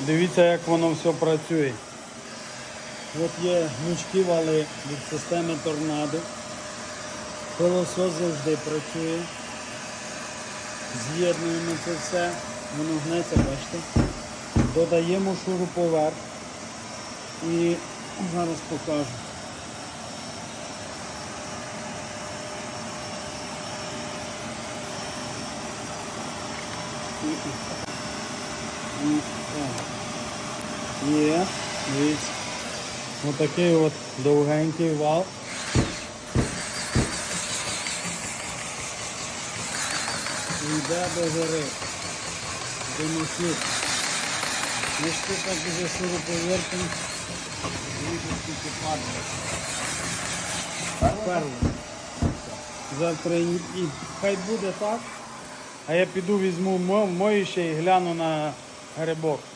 Дивіться, як воно все працює. От є гнучки вали від системи торнадо. Пилосос завжди працює. З'єднуємо це все, воно гнеться, бачите. Додаємо шуруповерт і зараз покажу. Є, дивіться. Отакий от довгенький вал. Йде до гори. До носів. Ми ж тут так уже шуруповертом. Скільки падає. Перво. Завтра і, хай буде так. А я піду візьму мо- моїще і гляну на грибок.